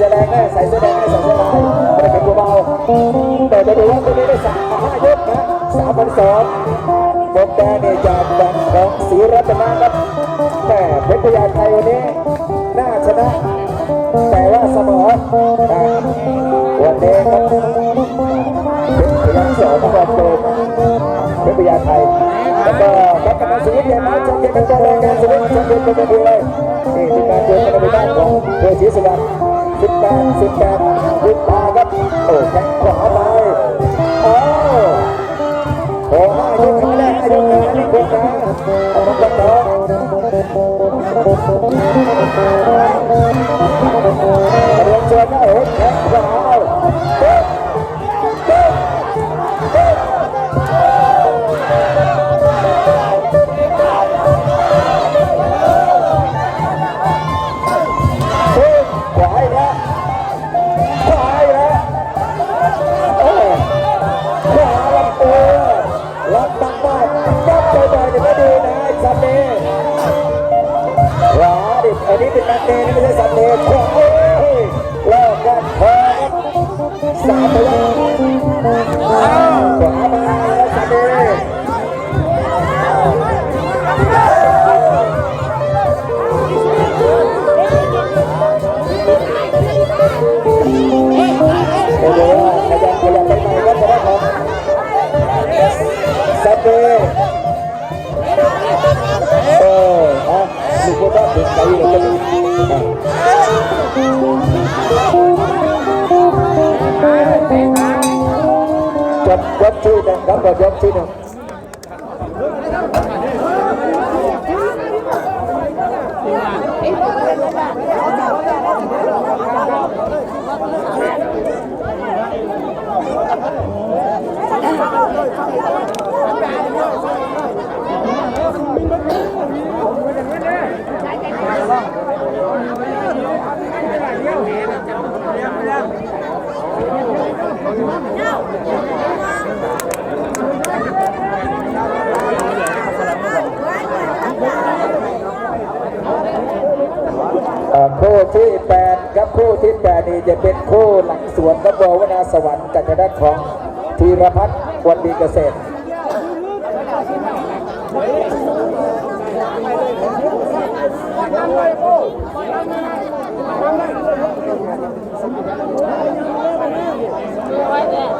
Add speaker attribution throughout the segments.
Speaker 1: เสื้อแดงแน่ใส่เสื้อแดงแน่ใส่เสื้อลายไม่เป็นตัวเบาแต่จะดูว่าคนนี้ได้สามห้ายกนะสามพันสองบนแดงเนี่ยจากแบงของศรีรัตนะครับแม่เพชรพญาไทยวันนี้น่าชนะ แต่ว่าเสมอวันนี้ครับเป็นพยาสองของโจมเป็นพยาไทยแล้วก็นักการสุวิทย์เย็นนะจงเย็นเป็นตัวแรงงานสุวิทย์จงเย็นเป็นตัวเดียวเลยนี่ทีมงานโจมกันในบ้านของเพื่อศรีสุวรรณ สิบแปดสิบแปดสิบแปดครับโอ้แข้งขวาไปโอ้โอ้ห้ายกครั้งแรกห้ายกครั้งนี้คนนะเอามากันต่อเรียนเชิญนะโอ้แข้งขวา รับตักได้ยับบ่อยๆเนี่ยก็ดีนะไอ้ซันเดย์ขวาดิอันนี้เป็นนักเตะนี่ไม่ใช่สัตว์เตะขวาเอ้ยเลิกกันพอครับสามไปแล้วอ้าวขวามาแล้วสัตว์เตะ คู่ที่แปดครับคู่ที่แปดนี่จะเป็นคู่หลังสวนกับววนาสวรรค์จากทางด้านของธีรพัฒน์วันดีเกษตรย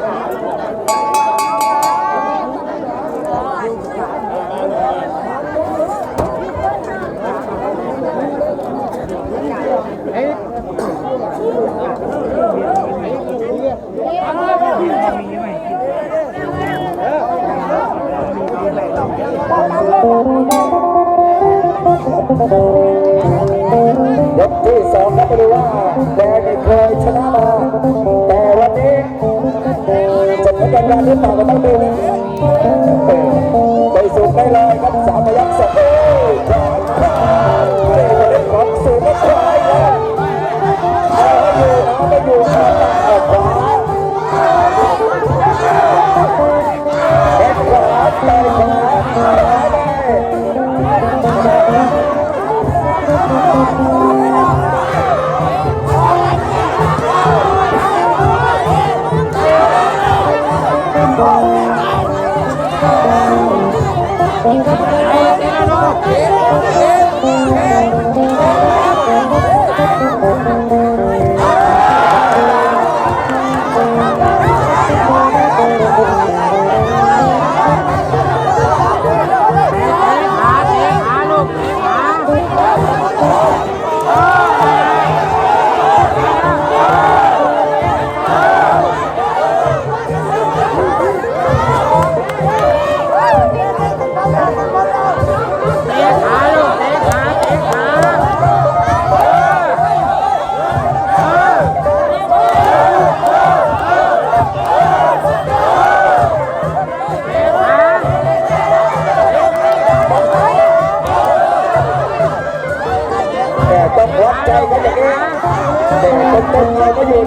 Speaker 1: えっ?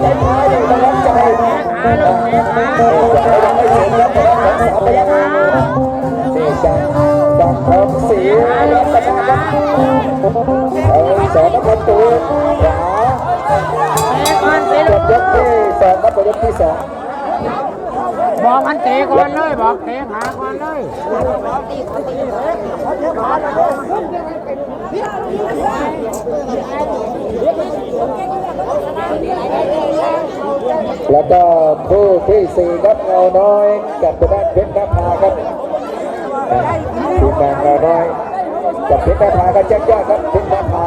Speaker 1: จจะยังไม่ถึงครับองสากษ์นี่จากจากของสีรัตนะครับเอาสองนครตูขวา
Speaker 2: มันเจ
Speaker 1: บยกที่สองครับยกที่สอง
Speaker 2: บอกมันเตะก่อนเลยบอกเตะขาก่อนเลย
Speaker 1: แล้วก็คู่ที่สี่ครับเงาน้อย กับตัวด้านเพชรนภาครับทีมงานเงาน้อย กับเพชรนภาก็แจ้งยอดครับเพชรนภา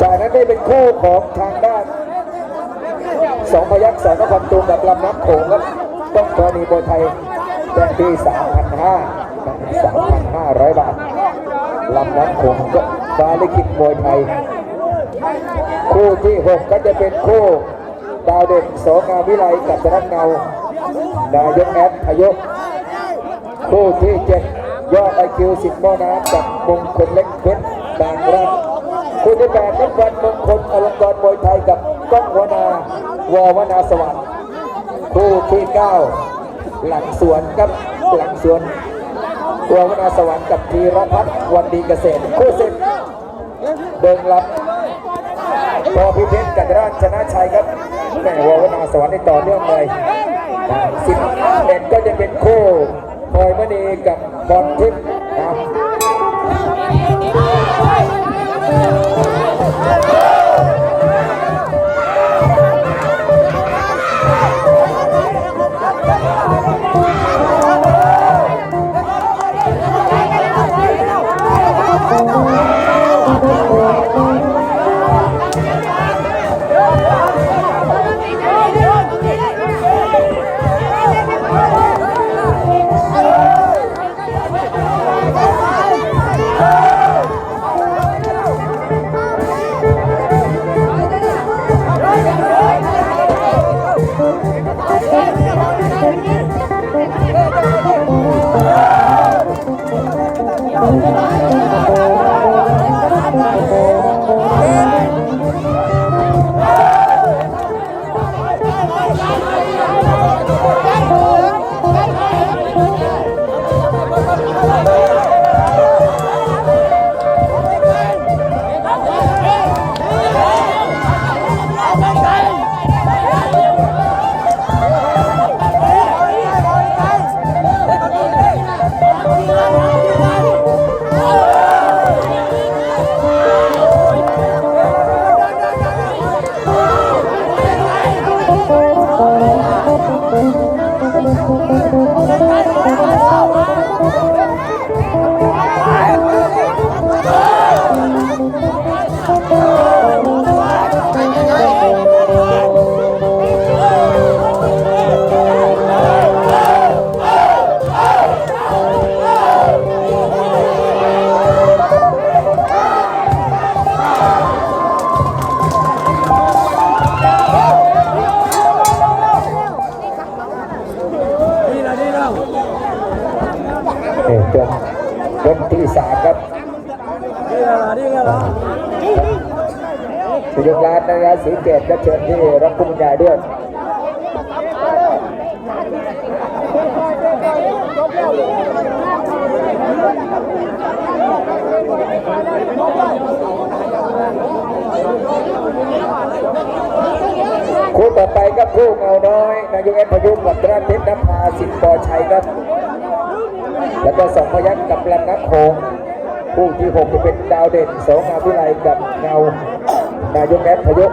Speaker 1: จากนั้นได้เป็นคู่ของทางด้านสองพยักษ์สองนครตูมกับลำน้ำโขงครับต้องกรณีโบยไทยแจ้งที่3,500 3,500บาทลำน้ำโขงก็ฟ้าลิขิตมวยไทย คู่ที่6ก็จะเป็นคู่ ดาวเด่นโสงามวิไลกับธนักเงานายกแอดพยกคู่ที่7ยอดไอคิวสิบหม้อน้ำกับมงคลเล็กเพชรบางรักคู่ที่8นักวันมงคลอลงกรมวยไทยกับก้องหัวนาวอวนาสวัสดิ์คู่ที่9หลังสวนกับหลังสวนวอวนาสวรรค์กับธีรพัฒน์วันดีเกษตรคู่สิบเดินรับพอพิเพชรกับราชนะชัยครับ แม่วอวนาสวรรค์ในต่อเนื่องเลยสิบเอ็ดก็จะเป็นคู่พลอยมณีกับบอลทิพย์นะเสีเกตก็เชิญที่รับผู้บรรยายด้วยคู่ต่อไปครับคู่เงาน้อยนายกเอ็นพยุงกับราชเพชรนภาสิทธิ์ปอชัยครับ แล้วก็สองพยักษ์กับลำน้ำโขงคู่ที่หกจะเป็นดาวเด่นโสงามวิไลกับเงานายกแอดพยุก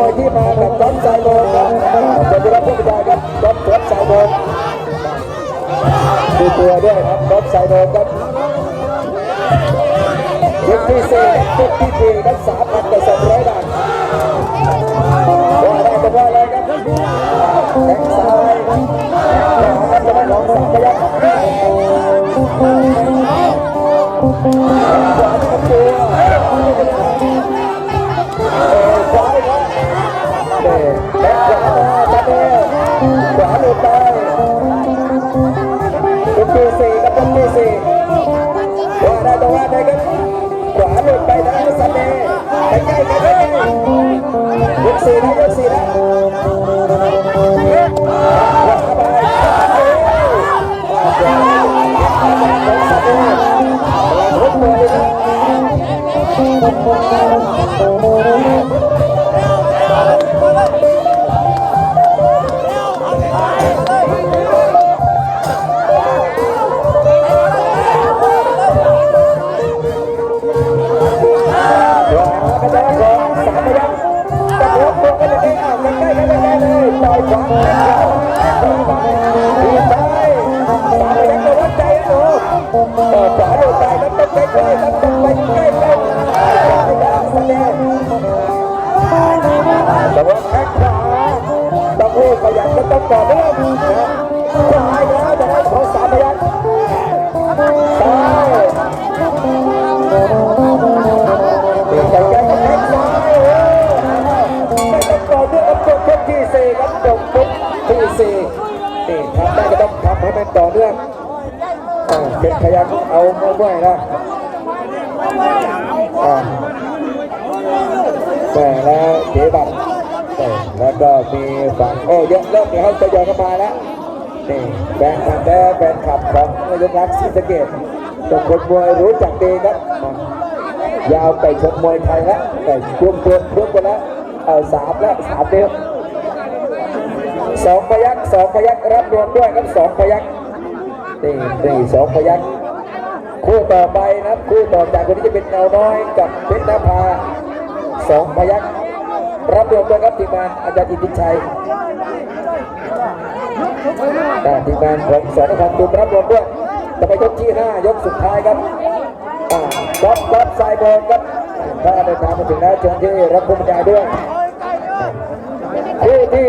Speaker 1: มวยที่มากับก็อมสายโบนครับจะได้รับผู้บรรยายครับก๊อฟก๊อฟสายโบนดูตัวด้วยครับก๊อฟสายโบนครับยกที่สี่ยกที่สี่ครับสามพันกับสองร้อย ยันก็ต้องต่อเนื่องนะขวาอีกแล้วแต่ได้ของสามพยัญซ้ายเดี๋ยวจะแก้กับแข้งซ้ายโอ้ไม่ต้องต่อเนื่องกับจบยกที่สี่ครับจบยกที่สี่นี่ทำได้ก็ต้องทำให้มันต่อเนื่องเป็นพยักเอาเมื่อยนะแต่แล้วเจ๊บัตร แล้วก็มีฝั่งโอ้เยอะเริ่มเดี๋ยวเขาจะยอเข้ามาแล้วนี่แฟนคลับแท้แฟนคลับของนายกรักศรีสะเกดทุกคนมวยรู้จักดีครับ ยาวไปชกมวยไทยแล้วแต่ช่วงช่วงช่วงไปแล้วเอาสามแล้วสามเดียวสองพยักสองพยักรับรวมด้วยครับสองพยักนี่นี่สองพยัญชนะคู่ต่อไปนะคู่ต่อจากคนนี้จะเป็นเงาน้อยกับเพชรนภาสองพยัญชนะ รับรวมด้วยครับทีมงานอาจารย์อินทิชัยอ่ทีมงานของสอนครตุมรับรวมด้วยจะไปยกที่ห้ายกสุดท้ายครับอ่าก๊อฟก๊อฟสายบอลครับถ้าเดินทางมาถึงแล้วเชิญที่รับผู้บรรยายด้วยคู่ที่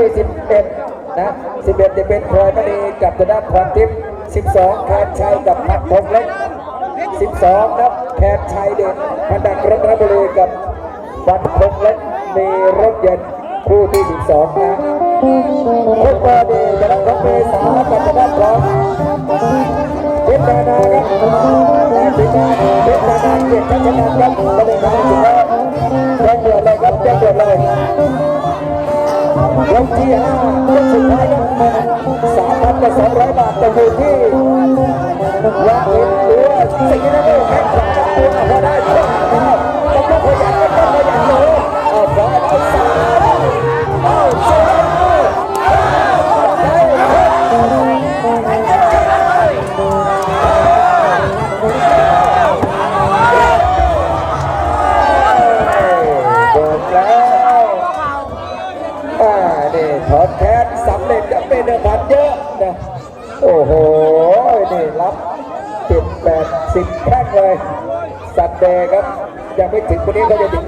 Speaker 1: 11 นะ 11 จะเป็นพลอยมณีกับธนาพรทิพย์12แคนชัยกับพักพงเล็ก 12 ครับแคนชัยเด่นพันดักรัตนบุรีกับพันพงเล็ก มีรถเย็นคู่ที่12นะคู่ต่อดีจะรับของเมษากับธนาพรเพชรนานาครับและทีมงานเพชรนานาเกียรติชัชนันท์ครับก็เลยทำให้ถึงแล้วแจ้งเดือดเลยครับแจ้งเดือดเลยยกที่ห้ายกสุดท้ายสามพันกับสองร้อยบาทต่อมือที่วางเห็นหรือว่าสิ่งที่นั่นเองแข่งขันกับตัวพอได้ สิบแท่งเลย สัตว์เดย์ครับยังไม่ถึงคนนี้ก็จะถึง